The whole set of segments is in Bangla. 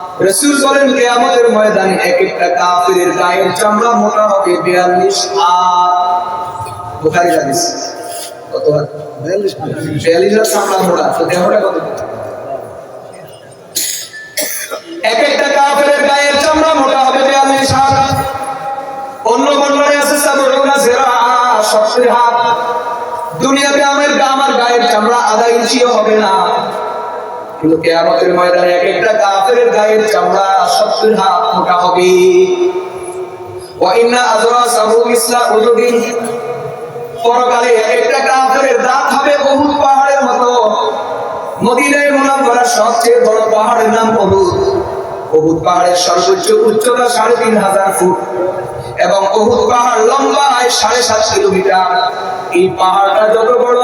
রসুল বলেন, কেয়ামতের ময়দানে এক একটা কাফিরের গায়ের চামড়া মোটা হবে বিয়াল্লিশ হাত। বুখারি হাদিস। কত হাত? বিয়াল্লিশ হাত। চামড়া মোটা। তো দেহটা কত? এক একটা কাফিরের গায়ের চামড়া মোটা হবে বিয়াল্লিশ হাত। অন্য বর্ণনায় আছে সাবুনা জিরা, সত্তর হাত। দুনিয়াতে আমার আমার গায়ের চামড়া আধা ইঞ্চিও হবে না। কিন্তু কেয়ামতের ময়দানে এক একটা কাফেরের গায়ের চামড়া সত্তর হাত মোটা হবে। ওয়াইন্না আজরাসাহু মিসলা উহুদিন পরকালে এক একটা দাঁত হবে বহুত পাহাড়ের মতো। মদিনায় করা সবচেয়ে বড় পাহাড়ের নাম অহুদ অহুদ পাহাড়ের সর্বোচ্চ উচ্চতা সাড়ে তিন হাজার ফুট এবং অহুদ পাহাড় লম্বায় সাড়ে সাত কিলোমিটার। এই পাহাড়টা যত বড়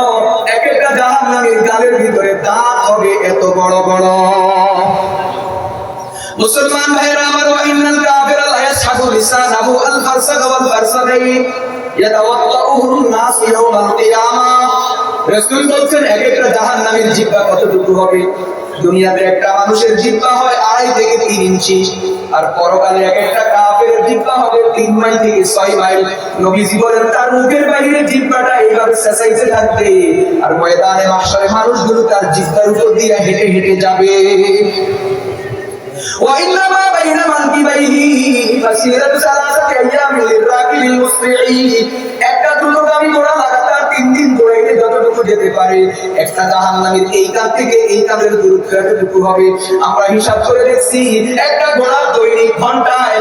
এক একটা জাহান্নামীর গালের ভিতরে দাঁত হবে এত বড় বড়। মুসলমান ভাইরা আমার ইন্নাল কাফিরা লা ইয়াসহাবু লিসানাহু আল ফারসাদ ওয়াল ফারসাদাইন। ইয়াতাওয়াত্তাউহু নাস ইয়াওমাল কিয়ামা। রাসূল বলছেন এক একটা জাহান্নামীর জিহ্বা কতটুকু হবে? দুনিয়াতে একটা মানুষের জিহ্বা হয় আড়াই থেকে তিন ইঞ্চি আর পরকালে এক একটা কাফের জিহ্বা হবে তিন মাইল থেকে ছয় মাইল নবীজি বলেন তার মুখের বাইরে জিহ্বাটা এইভাবে চেঁচাইতে থাকবে আর ময়দানে মাশারে মানুষগুলো তার জিহ্বার উপর দিয়ে হেঁটে হেঁটে যাবে وإنما بين منكبيه مسيرة ثلاثة أيام للراكب المسرع একটা দ্রুতগামী ঘোড়া লাগাতার তিন দিন যেতে পারে। একটা জাহান নামের এই কাল থেকে এই কালের দূরত্ব এতটুকু হবে। আমরা হিসাব করে দেখছি, একটা ঘোড়া দৈনিক ঘন্টায়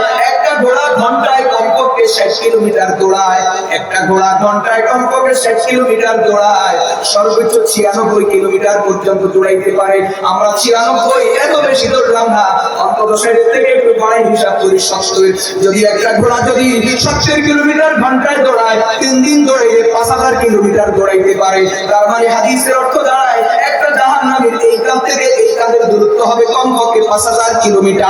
ঘন্টায় কমপক্ষে ষাট কিলোমিটার দৌড়ায়, একটা ঘোড়া ঘন্টায় কমপক্ষে ষাট কিলোমিটার দৌড়ায়। সর্বোচ্চ ছিয়ানব্বই কিলোমিটার পর্যন্ত দৌড়াইতে পারে। আমরা ছিয়ানব্বই, এত বেশি দৌড়লাম না। অন্তত ষাটের থেকে একটু বাড়াই হিসাব করি সত্তর যদি একটা ঘোড়া যদি সত্তর কিলোমিটার ঘন্টায় দৌড়ায়, তিন দিন দৌড়াইলে পাঁচ হাজার কিলোমিটার দৌড়াইতে পারে। তার মানে হাদিসের অর্থ দাঁড়ায়, একটা জাহান্নামীর এই কাল থেকে এই কালের দূরত্ব হবে কমপক্ষে পাঁচ হাজার কিলোমিটার।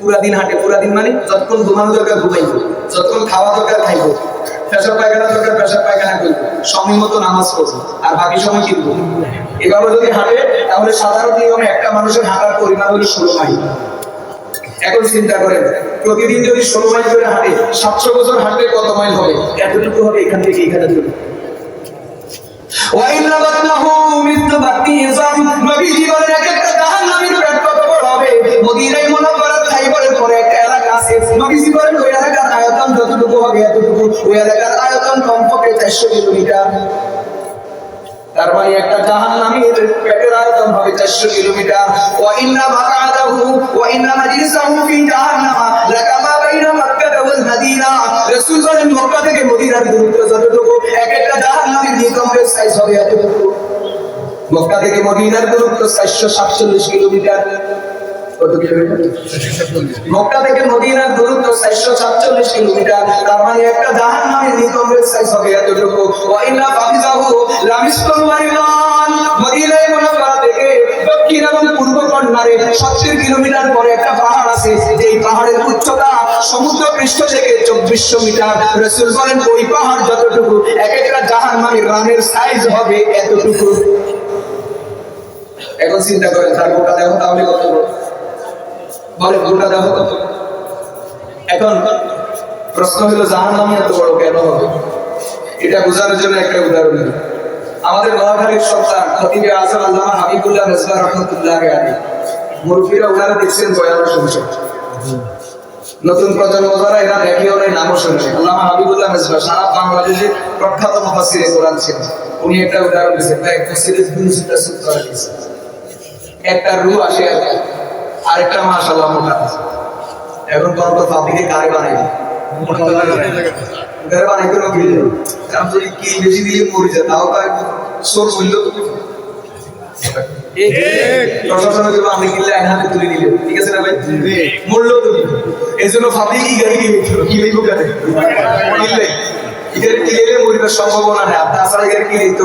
পুরা দিন হাঁটে, পুরা দিন মানে যতক্ষণ ঘুমানো দরকার ঘুমাইব, যতক্ষণ খাওয়া দরকার খাইব পেশাব পায়খানা দরকার পেশাব পায়খানা করব, সময় মতো নামাজ পড়ব, আর বাকি সময় কিনবো এভাবে যদি হাঁটে, তাহলে সাধারণ নিয়মে একটা মানুষের হাঁটার পরিমাণ হলো ষোলো মাইল। এখন চিন্তা করেন, প্রতিদিন যদি ষোলো মাইল করে হাঁটে, সাতশো বছর হাঁটলে কত মাইল হবে? এতটুকু হবে এখান থেকে এখানে চলে মৃত্যু বাকি মিথ্যা বাক্তি ইজাম, নবীজি এক একটা তাহার নামের পেট কত বড় হবে। মদিনায় মনে খাইবারের পরে একটা এলাকা আছে। নবীজি ওই এলাকার আয়তন যতটুকু হবে এতটুকু। ওই এলাকার আয়তন কমপক্ষে চারশো কিলোমিটার। তার মানে একটা জাহান্নামীর পেটের আয়তন হবে 400 কিলোমিটার। ওয়া ইন্না মাকাদাহু ওয়া ইন্না মাজলিসাহু ফি জাহান্নামা। লাকামা বাইনা মক্কা ওয়াল মদিনা। রাসূল বলেন মক্কা থেকে মদিনার দূরত্ব যতটুকু, এক একটা জাহান্নামীর নিকম্বের সাইজ হবে এতটুকু। মক্কা থেকে মদিনার দূরত্ব 447 কিলোমিটার। মক্কা থেকে মদিনার দূরত্ব 447 কিলোমিটার। তার মানে একটা জাহান্নামের নিকম্বের সাইজ হবে এতটুকু। ওয়া ইন্না ফাবিজাহু লামিসকুল ওয়ারিমান মদিনায় মুনাওয়ারা থেকে দক্ষিণ এবং পূর্ব কর্নারে 70 কিলোমিটার পরে একটা পাহাড় আছে। যেই পাহাড়ের উচ্চতা সমুদ্র পৃষ্ঠ থেকে 2400 মিটার। রাসূল বলেন, ওই পাহাড় যতটুকু এক একটা জাহান্নামের রানের সাইজ হবে এতটুকু। এখন চিন্তা করেন, তার গোটা দেহ তাহলে কত বড়? বলে, গোটা দেহ এখন প্রশ্ন হলো জাহান নামে এত বড় কেন হবে? এটা বোঝানোর জন্য একটা উদাহরণ। দিই। আমাদের নোয়াখালীর সন্তান খতিবে আজম আল্লামা হাবিবুল্লাহ মেজবা রহমতুল্লাহ আলী মুরব্বীরা ওনারা দেখছেন, বয়ান শুনছেন। নতুন প্রজন্ম যারা, এরা দেখেও নাই, নামও শুনছে আল্লামা হাবিবুল্লাহ মেজবা সারা বাংলাদেশে প্রখ্যাত মুফাসসিরে কোরআন ছিলেন। উনি একটা উদাহরণ দিয়েছেন তাই মুফাসসিরে দুইটা সূত্র দিয়েছেন একটা রু আসে আরেকটা মাশাআল্লাহ মোটা। এখন কোন তো পাবলিকে কারে বানাই আমি তুলে ঠিক আছে না ভাই? মূল্য তো এই জন্য কি সম্ভাবনা নেই। এই কিনে তো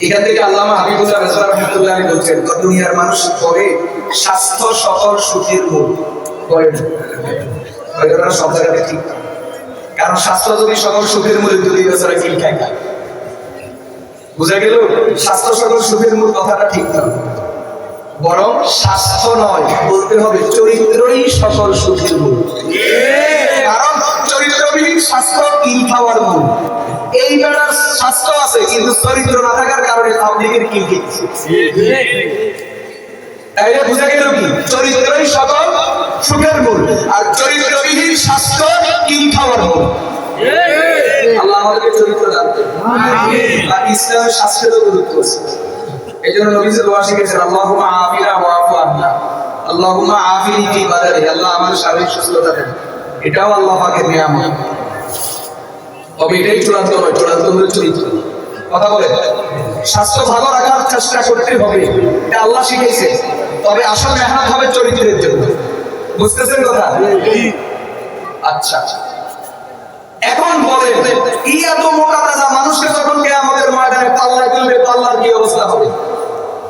এখান থেকে আল্লামা হাবিবুল্লাহ রহমতুল্লাহ বলছেন দুনিয়ার মানুষ স্বাস্থ্য সকল সুখের মূল সব জায়গাতে ঠিক কারণ স্বাস্থ্য যদি সকল সুখের মূল দুই বছরে কিল খায়? বুঝা গেল? স্বাস্থ্য সকল সুখের মূল কথাটা ঠিক না। বরং স্বাস্থ্য নয়, বলতে হবে চরিত্রই সকল সুখের মূল স্বাস্থ্য কিল খাওয়ার মূল। এই বেড়ার স্বাস্থ্য আছে কিন্তু চরিত্র না থাকার কারণে পাবলিকের কিল খেয়েছে তাইলে বুঝা গেল কি? চরিত্রই সকল সুখের মূল আর চরিত্রবিহীন স্বাস্থ্য কিল খাওয়ার মূল। আল্লাহ আমাদেরকে চরিত্র দান আর ইসলামের স্বাস্থ্যেরও গুরুত্ব আছে। এই জন্য নবীজি দোয়া শিখেছেন আল্লাহুম্মা আফিনা ওয়া আফু আন্না। আল্লাহুম্মা আফিনি ফি বাদানি আল্লাহ আমার শারীরিক সুস্থতা দেন। এটাও আল্লাহ পাকের নিয়ামত। তবে এটাই চূড়ান্ত নয় চূড়ান্ত হলো চরিত্র কথা বলে স্বাস্থ্য ভালো রাখার চেষ্টা করতে হবে এটা আল্লাহ শিখেছে তবে আসল মেহনত হবে চরিত্রের জন্য বুঝতেছেন কথা আচ্ছা এখন বলেন কি এত মোটা তাজা মানুষকে যখন কে আমাদের ময়দানে পাল্লায় তুলবে পাল্লার কি অবস্থা হবে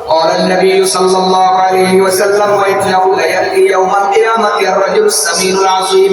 قال النبي صلى الله عليه وسلم وإنه ليأتي يوم القيامة الرجل السمين العظيم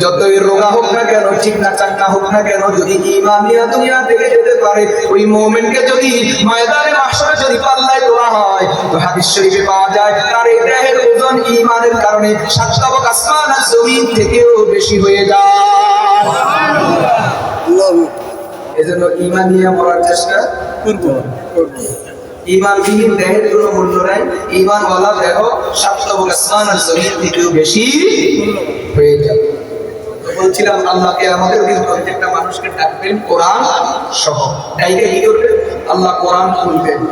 যতই রোগা হোক না কেন ঠিক না চাকনা হোক না কেন যদি ইমান নিয়ে দুনিয়া থেকে যেতে পারে ওই মোমেন্টকে যদি ময়দানে মাসরে যদি পাল্লায় তোলা হয় তো হাদিস শরীফে পাওয়া যায় তার এই দেহের ওজন ইমানের কারণে সাতটাবক আসমান আর জমিন থেকেও বেশি হয়ে যায়। এজন্য ইমান নিয়ে মরার চেষ্টা করব। ইমানবিহীন দেহের কোনো মূল্য নাই ইমানওয়ালা দেহ সাতটাবক আসমান আর জমিন থেকেও বেশি হয়ে যাবে বলছিলাম আল্লাহকে আমাদের প্রত্যেকটা মানুষকে ডাকবেন কোরআন সহ। ডাইকে কি আল্লাহ কোরআন খুলবেন।